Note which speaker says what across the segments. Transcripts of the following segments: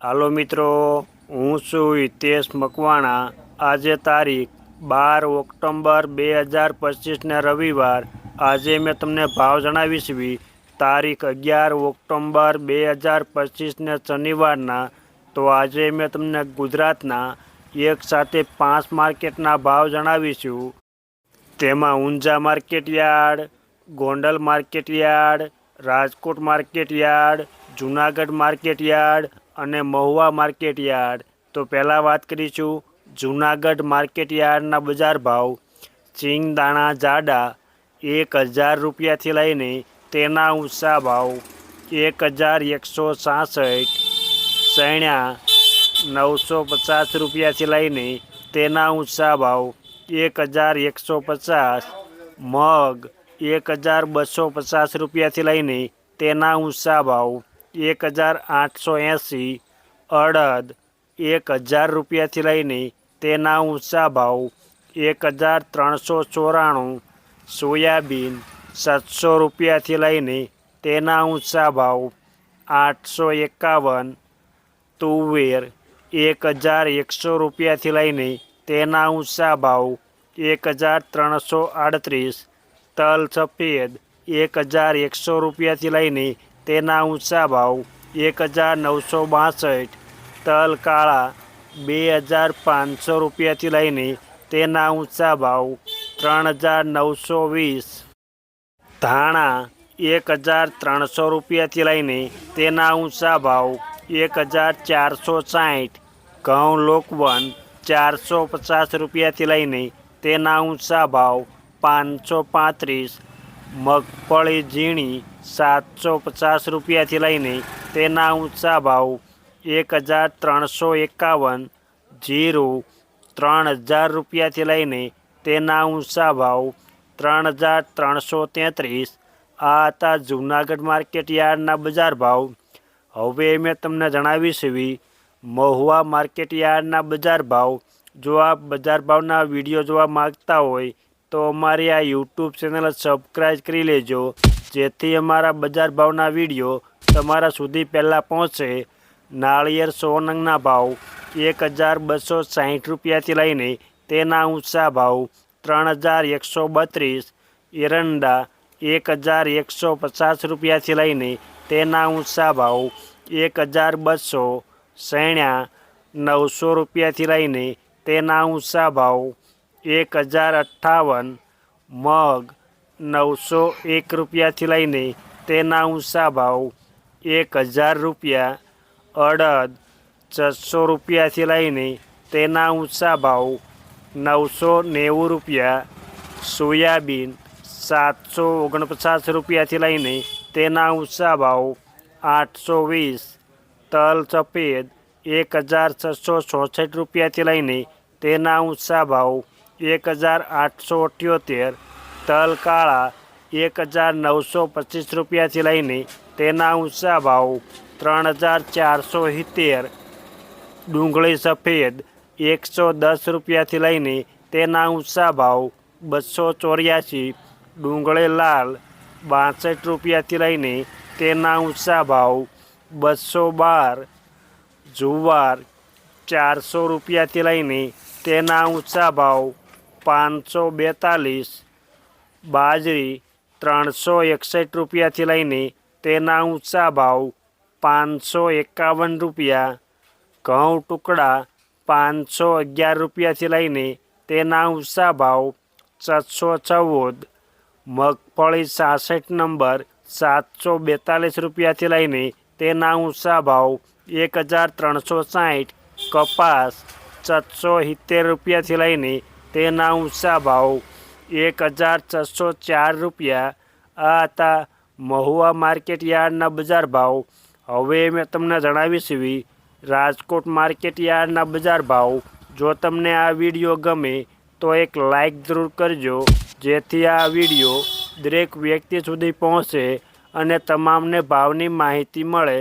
Speaker 1: હાલો મિત્રો, હું છું હિતેશ મકવાણા. આજે તારીખ બાર ઓક્ટોબર બે હજાર પચીસને રવિવાર. આજે મેં તમને ભાવ જણાવીશ બી તારીખ અગિયાર ઓક્ટોબર બે હજાર પચીસને શનિવારના. તો આજે મેં તમને ગુજરાતના એક સાથે પાંચ માર્કેટના ભાવ જણાવીશું. તેમાં Unjha market yard, Gondal market yard, Rajkot market yard, Junagadh market yard અને મહુવા માર્કેટ યાર્ડ. તો પહેલાં વાત કરીશું જૂનાગઢ માર્કેટ યાર્ડના બજાર ભાવ. સિંગ દાણા જાડા એક હજાર રૂપિયાથી લઈને તેના ઊંચા ભાવ એક હજાર એકસો સાસઠ. સૈણ્યા નવસો પચાસ રૂપિયાથી લઈને તેના ઊંચા ભાવ એક હજાર એકસો પચાસ. મગ એક હજાર બસો પચાસ રૂપિયાથી લઈને તેના ઊંચા ભાવ એક હજાર આઠસો એંસી, અડદ એક હજાર રૂપિયાથી લઈને તેના ઊંચા ભાવ એક હજાર ત્રણસો ચોરાણું, સોયાબીન સાતસો રૂપિયાથી લઈને તેના ઊંચા ભાવ આઠસો એકાવન, તુવેર એક હજાર એકસો રૂપિયાથી લઈને તેના ઊંચા ભાવ એક હજાર ત્રણસો આડત્રીસ, તલ સફેદ એક હજાર એકસો રૂપિયાથી લઈને તેના ઊંચા ભાવ એક હજાર નવસો બાસઠ, તલ કાળા બે હજાર પાંચસો રૂપિયાથી લઈને તેના ઊંચા ભાવ ત્રણ હજાર નવસો વીસ. ધાણા એક હજાર ત્રણસો રૂપિયાથી લઈને તેના ઊંચા ભાવ એક હજાર ચારસો સાઠ, ઘઉં લોકવન ચારસો પચાસ રૂપિયાથી લઈને તેના ઊંચા ભાવ પાંચસો પાંત્રીસ મગફળી ઝીણી સાતસો પચાસ રૂપિયાથી લઈને તેના ઊંચા ભાવ એક હજાર ત્રણસો એકાવન, જીરું ત્રણ હજાર રૂપિયાથી લઈને તેના ઊંચા ભાવ ત્રણ હજાર ત્રણસો તેત્રીસ. આ હતા જૂનાગઢ માર્કેટ યાર્ડના બજાર ભાવ. હવે મેં તમને જણાવીશ એવી મહુવા માર્કેટ યાર્ડના બજાર ભાવ. જો આપ બજાર ભાવના વીડિયો જોવા માગતા હોય તો અમારી આ યુટ્યુબ ચેનલ સબસ્ક્રાઈબ કરી લેજો, જેથી અમારા બજાર ભાવના વીડિયો તમારા સુધી પહેલાં પહોંચે. નાળિયેર સોનંગના ભાવ એક હજાર બસો સાહીઠ રૂપિયાથી લઈને તેના ઊંચા ભાવ ત્રણ હજાર એકસો બત્રીસ, એરંડા એક હજાર એકસો પચાસ રૂપિયાથી લઈને તેના ઊંચા ભાવ એક હજાર બસો, સૈણ્યા નવસો રૂપિયાથી લઈને તેના ઊંચા ભાવ એક હજાર અઠ્ઠાવન મગ નવસો એક રૂપિયાથી લઈને તેના ઊંચા ભાવ એક હજાર રૂપિયા, અડદ છસો રૂપિયાથી લઈને તેના ઊંચા ભાવ નવસો નેવું રૂપિયા, સોયાબીન સાતસો ઓગણપચાસ રૂપિયાથી લઈને તેના ઊંચા ભાવ આઠસો વીસ, તલ સફેદ એક હજાર છસો ચોસઠ રૂપિયાથી લઈને તેના ઊંચા ભાવ એક હજાર આઠસો અઠ્યોતેર તલ કાળા એક હજાર નવસો પચીસ રૂપિયાથી લઈને તેના ઊંચા ભાવ ત્રણ હજાર ચારસો સિત્તેર ડુંગળી સફેદ એકસો દસ રૂપિયાથી લઈને તેના ઊંચા ભાવ બસો ચોર્યાસી ડુંગળી લાલ બાસઠ રૂપિયાથી લઈને તેના ઊંચા ભાવ બસો બાર જુવાર ચારસો રૂપિયાથી લઈને તેના ઊંચા ભાવ પાંચસો બેતાલીસ, બાજરી ત્રણસો એકસઠ રૂપિયાથી લઈને તેના ઊંચા ભાવ પાંચસો એકાવન રૂપિયા, ઘઉં ટુકડા પાંચસો અગિયાર રૂપિયાથી લઈને તેના ઊંચા ભાવ સાતસો ચૌદ, મગફળી સાસઠ નંબર સાતસો બેતાલીસ રૂપિયાથી લઈને તેના ઊંચા ભાવ એક હજાર ત્રણસો સાઠ કપાસ સાતસો સિત્તેર રૂપિયાથી લઈને તેના ઊંચા ભાવ એક હજાર છસો ચાર રૂપિયા. આ હતા મહુવા માર્કેટ યાર્ડના બજાર ભાવ. હવે મેં તમને જણાવીશ એવી રાજકોટ માર્કેટ યાર્ડના બજાર ભાવ. જો તમને આ વીડિયો ગમે, તો એક લાઈક જરૂર કરજો, જેથી આ વીડિયો દરેક વ્યક્તિ સુધી પહોંચે અને તમામને ભાવની માહિતી મળે.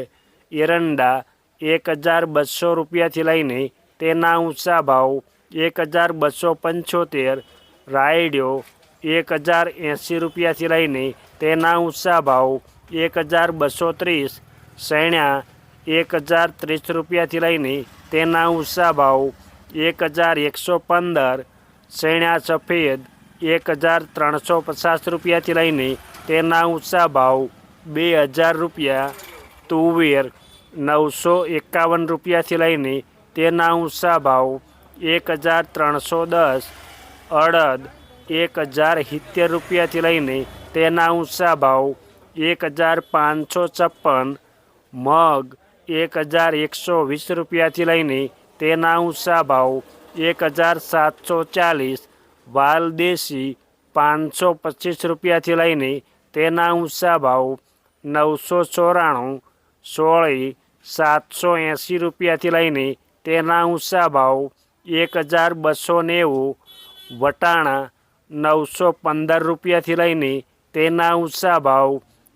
Speaker 1: એરંડા એક હજાર બસો રૂપિયાથી લઈને તેના ઊંચા ભાવ એક હજાર બસો પંચોતેર, રાયડ્યો એક હજાર એંસી રૂપિયાથી લઈને તેના ઊંચા ભાવ એક હજાર બસો ત્રીસ, સૈણ્યા એક હજાર ત્રીસ રૂપિયાથી લઈને તેના ઊંચા ભાવ એક હજાર એકસો પંદર શેણા સફેદ એક હજાર ત્રણસો પચાસ રૂપિયાથી લઈને તેના ઊંચા ભાવ બે હજાર રૂપિયા, તુવેર નવસો એકાવન રૂપિયાથી લઈને તેના ઊંચા ભાવ એક હજાર ત્રણસો દસ, અડદ એક હજાર સિત્તેર રૂપિયાથી લઈને તેના ઊંચા ભાવ એક હજાર પાંચસો છપ્પન, મગ એક હજાર એકસો વીસ રૂપિયાથી લઈને તેના ઊંચા ભાવ એક હજાર સાતસો ચાલીસ વાલદેશી પાંચસો પચીસ રૂપિયાથી લઈને તેના ઊંચા ભાવ નવસો ચોરાણું, સોળી સાતસો એંસી રૂપિયાથી લઈને તેના ઊંચા ભાવ એક હજાર બસો નેવું વટાણા નવસો પંદર રૂપિયાથી લઈને તેના ઊંચા ભાવ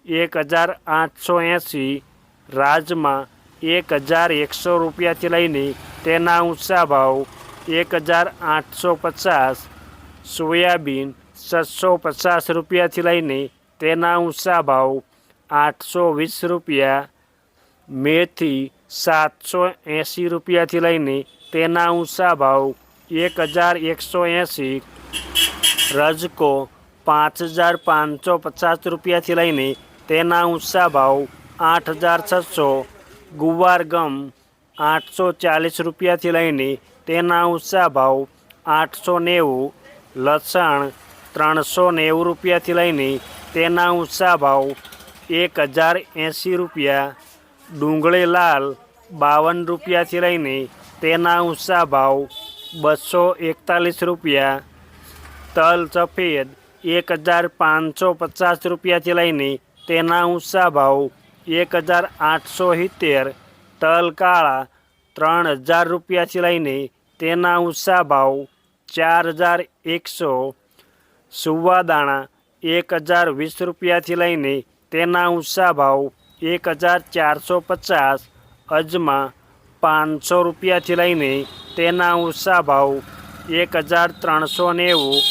Speaker 1: એક હજાર આઠસો એંસી, રાજમાં એક હજાર એકસો રૂપિયાથી લઈને તેના ઊંચા ભાવ એક હજાર આઠસો પચાસ, સોયાબીન છસો પચાસ રૂપિયાથી લઈને તેના ઊંચા ભાવ આઠસો વીસ રૂપિયા, મેથી સાતસો એંસી રૂપિયાથી લઈને તેના ઊંચા ભાવ એક હજાર એકસો એંસી, રજકો પાંચ હજાર પાંચસો પચાસ રૂપિયાથી લઈને તેના ઊંચા ભાવ આઠ હજાર છસો, ગુવાર ગમ આઠસો ચાલીસ રૂપિયાથી લઈને તેના ઊંચા ભાવ આઠસો નેવું, લસણ ત્રણસો નેવું રૂપિયાથી લઈને તેના ઊંચા ભાવ એક હજાર એંસી રૂપિયા, ડુંગળી લાલ બાવન રૂપિયાથી લઈને તેના ઊંચા ભાવ બસો એકતાલીસ રૂપિયા, તલ સફેદ એક હજાર પાંચસો પચાસ રૂપિયાથી લઈને તેના ઊંચા ભાવ એક હજાર આઠસો સિત્તેર, તલ કાળા ત્રણ હજાર રૂપિયાથી લઈને તેના ઊંચા ભાવ ચાર હજાર એકસો સુવાદાણા એક હજાર વીસ રૂપિયાથી લઈને તેના ઊંચા ભાવ એક હજાર ચારસો પચાસ, અજમા પાંચસો રૂપિયાથી લઈને તેના ઊંચા ભાવ એક હજાર ત્રણસો નેવું,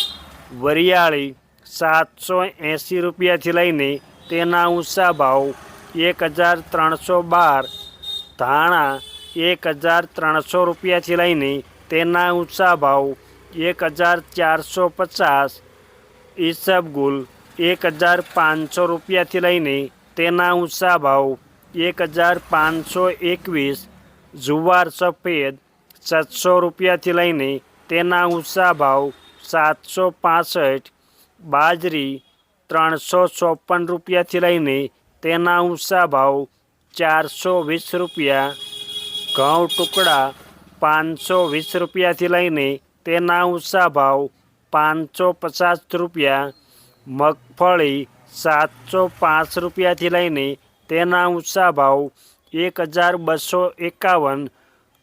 Speaker 1: વરિયાળી સાતસો એંસી રૂપિયાથી લઈને તેના ઊંચા ભાવ એક હજાર ત્રણસો બાર, ધાણા એક હજાર ત્રણસો રૂપિયાથી લઈને તેના ઊંચા ભાવ એક હજાર ચારસો પચાસ, ઈસબગુલ એક હજાર પાંચસો રૂપિયાથી લઈને તેના ઊંચા ભાવ એક હજાર પાંચસો એકવીસ જુવાર સફેદ સાતસો રૂપિયાથી લઈને તેના ઊંચા ભાવ સાતસો પાસઠ, બાજરી ત્રણસો ચોપન રૂપિયાથી લઈને તેના ઊંચા ભાવ ચારસો વીસ રૂપિયા, ઘઉં ટુકડા પાંચસો વીસ રૂપિયાથી લઈને તેના ઊંચા ભાવ પાંચસો પચાસ રૂપિયા, મગફળી સાતસો પાંચ રૂપિયાથી લઈને તેના ઊંચા ભાવ એક હજાર બસો એકાવન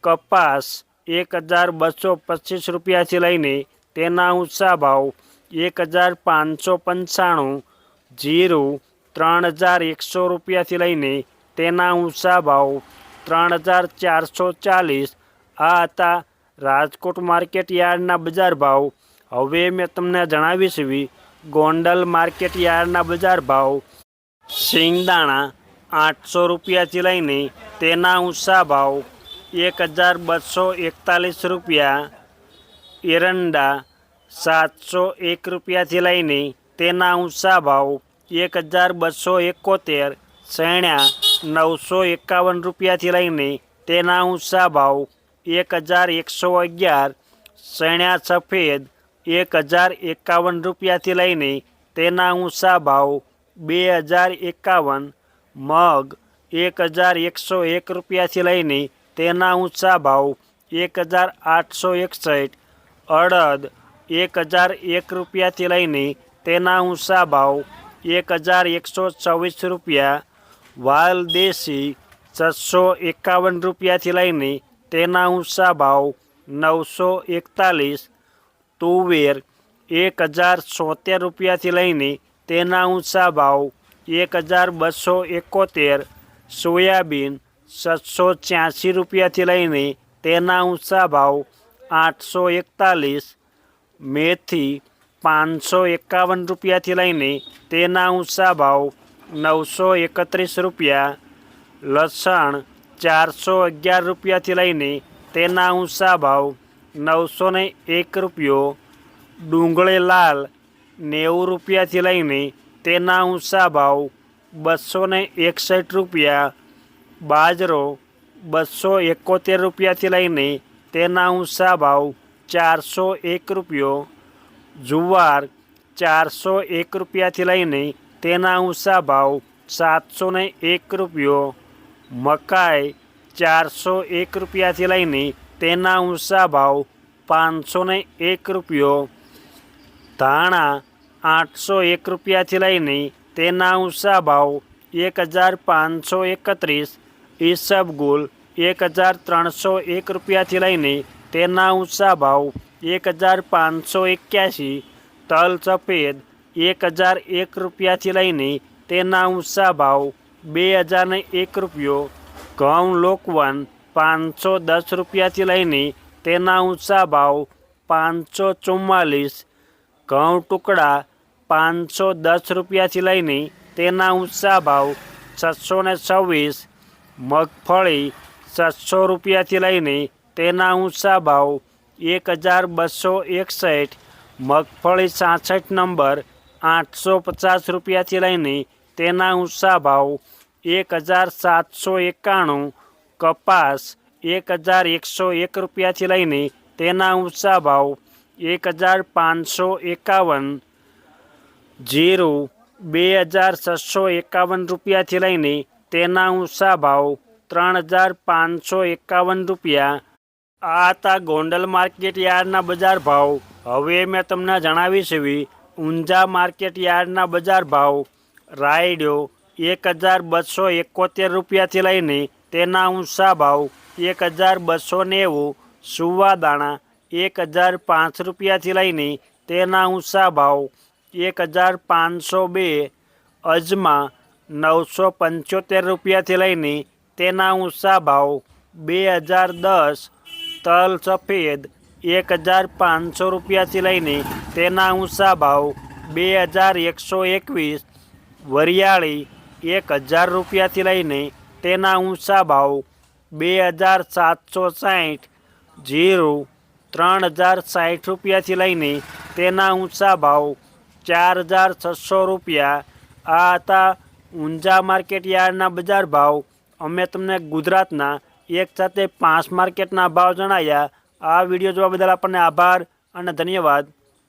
Speaker 1: કપાસ એક હજાર બસો પચીસ રૂપિયાથી લઈને તેના ઊંચા ભાવ એક હજાર પાંચસો પંચાણું, જીરું ત્રણ હજાર એકસો રૂપિયાથી લઈને તેના ઊંચા ભાવ ત્રણ હજાર ચારસો ચાલીસ. આ હતા રાજકોટ માર્કેટ યાર્ડના બજાર ભાવ. હવે મેં તમને જણાવીશ ગોંડલ માર્કેટ યાર્ડના બજાર ભાવ. સિંગદાણા આઠસો રૂપિયાથી લઈને તેના ઊંચા ભાવ એક હજાર બસો એકતાલીસ રૂપિયા, એરંડા સાતસો એક રૂપિયાથી લઈને તેના ઊંચા ભાવ એક હજાર બસો એકોતેર શેણા નવસો એકાવન રૂપિયાથી લઈને તેના ઊંચા ભાવ એક હજાર એકસો અગિયાર શેણા સફેદ એક હજાર એકાવન રૂપિયાથી લઈને તેના ઊંચા ભાવ બે હજાર એકાવન મગ એક હજાર એકસો એક રૂપિયાથી લઈને તેના ઊંચા ભાવ એક હજાર આઠસો એકસઠ, અડદ એક હજાર એક રૂપિયાથી લઈને તેના ઊંચા ભાવ એક હજાર એકસો ચોવીસ રૂપિયા, વાલ દેશી છસો એકાવન રૂપિયાથી લઈને તેના ઊંચા ભાવ નવસો એકતાલીસ, તુવેર એક હજાર સોતેર રૂપિયાથી લઈને તેના ઊંચા ભાવ એક હજાર બસો એકોતેર સોયાબીન સાતસો છ્યાસી રૂપિયાથી લઈને તેના ઊંચા ભાવ આઠસો એકતાલીસ, મેથી પાંચસો એકાવન રૂપિયાથી લઈને તેના ઊંચા ભાવ નવસો એકત્રીસ રૂપિયા, લસણ ચારસો અગિયાર રૂપિયાથી લઈને તેના ઊંચા ભાવ નવસો એક રૂપિયો, ડુંગળી લાલ નેવું રૂપિયાથી લઈને તેના ઊંચા ભાવ બસો એકસઠ રૂપિયા, બાજરો બસો એકોતેર રૂપિયાથી લઈને તેના ઊંચા ભાવ ચારસો એક રૂપિયો, જુવાર ચારસો એક રૂપિયાથી લઈને તેના ઊંચા ભાવ સાતસો એક રૂપિયો, મકાઈ ચારસો એક રૂપિયાથી લઈને તેના ઊંચા ભાવ પાંચસો એક રૂપિયો, ધાણા આઠસો એક રૂપિયાથી લઈને તેના ઊંચા ભાવ એક હજાર પાંચસો એકત્રીસ ઈસબગુલ એક હજાર ત્રણસો એક રૂપિયાથી લઈને તેના ઊંચા ભાવ એક હજાર પાંચસો એક્યાસી, તલ સફેદ એક હજાર એક રૂપિયાથી લઈને તેના ઊંચા ભાવ બે હજારને એક રૂપિયો, ઘઉં લોકવન પાંચસો દસ રૂપિયાથી લઈને તેના ઊંચા ભાવ પાંચસો ચુમ્માલીસ, ઘઉં ટુકડા પાંચસો દસ રૂપિયાથી લઈને તેના ઊંચા ભાવ છસો ને છવ્વીસ, મગફળી છસો રૂપિયાથી લઈને તેના ઊંચા ભાવ એક હજાર બસો એકસઠ, મગફળી સાસઠ નંબર આઠસો પચાસ રૂપિયાથી લઈને તેના ઊંચા ભાવ એક હજાર સાતસો એકાણું, કપાસ એક હજાર એકસો એક રૂપિયાથી લઈને તેના ઊંચા ભાવ એક હજાર પાંચસો એકાવન જીરું બે હજાર છસો એકાવન રૂપિયાથી લઈને તેના ઊંચા ભાવ ત્રણ હજાર પાંચસો એકાવન રૂપિયા. આ હતા ગોંડલ માર્કેટ યાર્ડના બજાર ભાવ. હવે મેં તમને જણાવીશ એવી ઊંઝા માર્કેટ યાર્ડના બજાર ભાવ. રાયડો એક હજાર બસો એકોતેર રૂપિયાથી લઈને તેના ઊંચા ભાવ એક હજાર બસો નેવું. સુવાદાણા એક હજાર પાંચ રૂપિયાથી લઈને તેના ઊંચા ભાવ એક હજાર પાંચસો બે અજમા નવસો પંચોતેર રૂપિયાથી લઈને તેના ઊંચા ભાવ બે હજાર દસ તલ સફેદ એક હજાર પાંચસો રૂપિયાથી લઈને તેના ઊંચા ભાવ બે હજાર એકસો એકવીસ વરિયાળી એક હજાર રૂપિયાથી લઈને તેના ઊંચા ભાવ બે હજાર સાતસો સાઠ જીરું ત્રણ હજાર સાઠ રૂપિયાથી લઈને તેના ઊંચા ભાવ ચાર હજાર છસો રૂપિયા. આ હતા ઊંઝા માર્કેટ યાર્ડના બજાર ભાવ. અમે તમને ગુજરાતના એક સાથે પાંચ માર્કેટના ભાવ જણાવ્યા આ વીડિયો જોવા બદલ આપણને આભાર અને ધન્યવાદ.